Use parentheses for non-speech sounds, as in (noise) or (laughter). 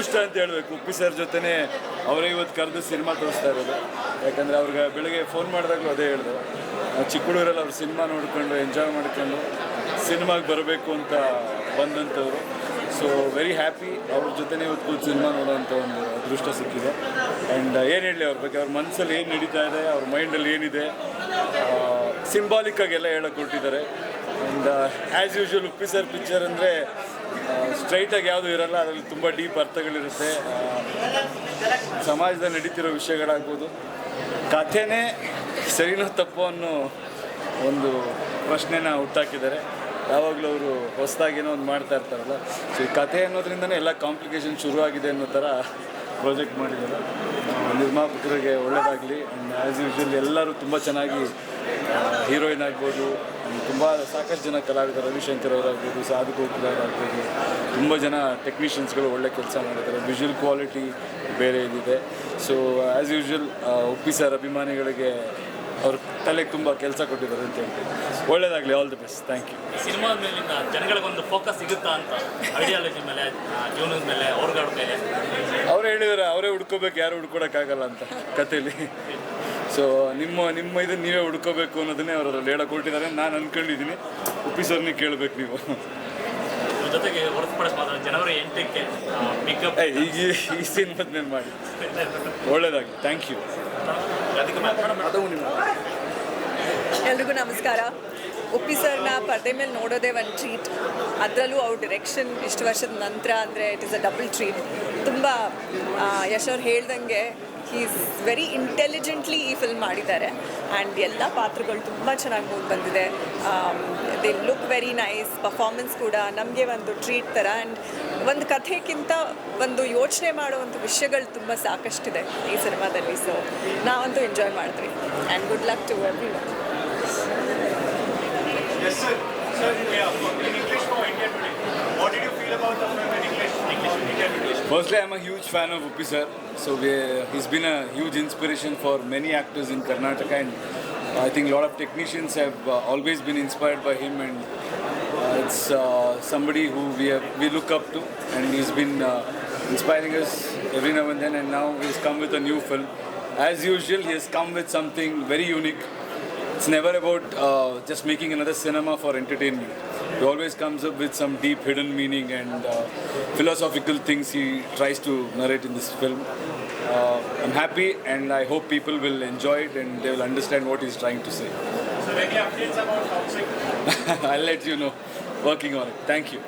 ಅಂತ ಹೇಳಬೇಕು. ಉಪ್ಪಿ ಸರ್ ಜೊತೆನೇ ಅವರೇ ಇವತ್ತು ಕರೆದು ಸಿನಿಮಾ ತೋರಿಸ್ತಾ ಇರೋದು. ಯಾಕಂದರೆ ಅವ್ರಿಗೆ ಬೆಳಗ್ಗೆ ಫೋನ್ ಮಾಡಿದಾಗಲೂ ಅದೇ ಹೇಳಿದೆ. ಚಿಕ್ಕಳೂರಲ್ಲಿ ಅವ್ರ ಸಿನಿಮಾ ನೋಡ್ಕೊಂಡು ಎಂಜಾಯ್ ಮಾಡ್ಕೊಂಡು, ಸಿನಿಮಾಗೆ ಬರಬೇಕು ಅಂತ ಬಂದಂಥವ್ರು. ಸೊ ವೆರಿ ಹ್ಯಾಪಿ ಅವ್ರ ಜೊತೆನೇ ಇವತ್ತು ಸಿನಿಮಾ ನೋಡೋವಂಥ ಒಂದು ಅದೃಷ್ಟ ಸಿಕ್ಕಿದೆ. ಆ್ಯಂಡ್ ಏನು ಹೇಳಲಿ ಅವ್ರ ಬಗ್ಗೆ? ಅವ್ರ ಮನಸ್ಸಲ್ಲಿ ಏನು ನಡೀತಾ ಇದೆ? ಅವ್ರ ಮೈಂಡಲ್ಲಿ ಏನಿದೆ? ಸಿಂಬಾಲಿಕ್ಕಾಗಿ ಎಲ್ಲ ಹೇಳಕ್ಕೆ ಕೊಟ್ಟಿದ್ದಾರೆ and as usual Uppi sir picture ಅಂದರೆ ಸ್ಟ್ರೈಟಾಗಿ ಯಾವುದು ಇರಲ್ಲ, ಅದರಲ್ಲಿ ತುಂಬ ಡೀಪ್ ಅರ್ಥಗಳಿರುತ್ತೆ. ಸಮಾಜದಲ್ಲಿ ನಡೀತಿರೋ ವಿಷಯಗಳಾಗ್ಬೋದು. ಕಥೆನೇ ಸರಿನೋ ತಪ್ಪೋ ಅನ್ನೋ ಒಂದು ಪ್ರಶ್ನೆನ ಹುಟ್ಟಾಕಿದ್ದಾರೆ. ಯಾವಾಗಲೂ ಅವರು ಹೊಸದಾಗೇನೋ ಒಂದು ಮಾಡ್ತಾ ಇರ್ತಾರಲ್ಲ. ಸೊ ಈ ಕಥೆ ಅನ್ನೋದ್ರಿಂದನೇ ಎಲ್ಲ ಕಾಂಪ್ಲಿಕೇಶನ್ ಶುರುವಾಗಿದೆ ಅನ್ನೋ ಥರ ಪ್ರಾಜೆಕ್ಟ್ ಮಾಡಿದ್ದಾರೆ. ನಿರ್ಮಾಪಕರಿಗೆ ಒಳ್ಳೆಯದಾಗಲಿ ಆ್ಯಂಡ್ ಆ್ಯಸ್ ಯೂಶ್ವಲ್ ಎಲ್ಲರೂ ತುಂಬ ಚೆನ್ನಾಗಿ ಹೀರೋಯಿನ್ ಆಗ್ಬೋದು ತುಂಬ ಸಾಕಷ್ಟು ಜನ ಕಲಾವಿದರು, ರವಿಶಂಕರ್ ಅವರಾಗ್ಬೋದು, ಸಾಧು ಗೋಕುಲ್ ಅವರಾಗ್ಬೋದು, ತುಂಬ ಜನ ಟೆಕ್ನಿಷಿಯನ್ಸ್ಗಳು ಒಳ್ಳೆ ಕೆಲಸ ಮಾಡಿದ್ದಾರೆ. ವಿಜುವಲ್ ಕ್ವಾಲಿಟಿ ಬೇರೆ ಇದಿದೆ. So as usual Uppi sir ಅಭಿಮಾನಿಗಳಿಗೆ ಅವ್ರ ತಲೆಗೆ ತುಂಬ ಕೆಲಸ ಕೊಟ್ಟಿದ್ದಾರೆ ಅಂತ ಹೇಳ್ತೀನಿ. ಒಳ್ಳೇದಾಗಲಿ all the best thank you ಸಿನಿಮಾದ ಮೇಲಿಂದ ಜನಗಳಿಗೊಂದು ಫೋಕಸ್ ಸಿಗುತ್ತಾ ಅಂತ? ಐಡಿಯಾಲಜಿ ಮೇಲೆ ಜೀವನದ ಮೇಲೆ, ಅವ್ರಗಳ ಮೇಲೆ? ಅವರೇ ಹೇಳಿದ್ದಾರೆ ಅವರೇ ಹುಡ್ಕೋಬೇಕು ಯಾರು ಹುಡ್ಕೊಡೋಕ್ಕಾಗಲ್ಲ ಅಂತ ಕಥೆಯಲ್ಲಿ ಸೊ ನಿಮ್ಮ ನಿಮ್ಮ ಇದನ್ನ ನೀವೇ ಹುಡ್ಕೋಬೇಕು ಅನ್ನೋದನ್ನೇ ಅವರು ಅದ್ರಲ್ಲಿ ಹೇಳಕ್ಕೆ ಹೊರಟಿದ್ದಾರೆ. ನಾನು ಅಂದ್ಕೊಂಡಿದ್ದೀನಿ ಉಪ್ಪಿ ಸರ್ನೇ ಕೇಳಬೇಕು ನೀವು. ಜೊತೆಗೆ ಜನವರಿ ಎಂಟಕ್ಕೆ ಈಗ ಈ- ಈ ಸಿನಿಮಾದ ಮೇಲೆ ಮಾಡಿ. ಒಳ್ಳೇದಾಗಲಿ. ಥ್ಯಾಂಕ್ ಯು ಎಲ್ರಿಗೂ ನಮಸ್ಕಾರ. ಉಪ್ಪಿ ಸರ್ನ ಪರ್ದೆ ಮೇಲೆ ನೋಡೋದೇ ಒಂದು ಟ್ರೀಟ್ ಅದರಲ್ಲೂ ಅವ್ರ ಡಿರೆಕ್ಷನ್ ಇಷ್ಟು ವರ್ಷದ ನಂತರ ಅಂದರೆ it is a double treat ತುಂಬ ಯಶ್ ಅವ್ರು ಹೇಳ್ದಂಗೆ ಈಸ್ ವೆರಿ ಇಂಟೆಲಿಜೆಂಟ್ಲಿ ಈ ಫಿಲ್ಮ್ ಮಾಡಿದ್ದಾರೆ. ಆ್ಯಂಡ್ ಎಲ್ಲ ಪಾತ್ರಗಳು ತುಂಬ ಚೆನ್ನಾಗಿ ಮೂಡ್ ಬಂದಿದೆ. They look very nice performance ಕೂಡ ನಮಗೆ ಒಂದು ಟ್ರೀಟ್ ಥರ ಆ್ಯಂಡ್ ಒಂದು ಕಥೆಗಿಂತ ಒಂದು ಯೋಚನೆ ಮಾಡುವಂಥ ವಿಷಯಗಳು ತುಂಬ ಸಾಕಷ್ಟಿದೆ ಈ ಸಿನಿಮಾದಲ್ಲಿ. ಸೊ ನಾವಂತೂ ಎಂಜಾಯ್ ಮಾಡಿದ್ವಿ and good luck to every Yes, sir. Sir, yeah, in English for India today. What did you feel about the film in English? English, India today. Firstly, I'm a huge fan of Uppi sir. So we, he's been a huge inspiration for many actors in Karnataka, and I think a lot of technicians have uh, always been inspired by him, and uh, it's uh, somebody who we have, we look up to, and he's been uh, inspiring us every now and then. And now he's come with a new film. As usual, he has come with something very unique. It's never about uh, just making another cinema for entertainment. He always comes up with some deep hidden meaning and uh, philosophical things he tries to narrate in this film. Uh, I'm happy and I hope people will enjoy it and they will understand what he's trying to say. So, any updates about housing? (laughs) I'll let you know. Working on it. Thank you.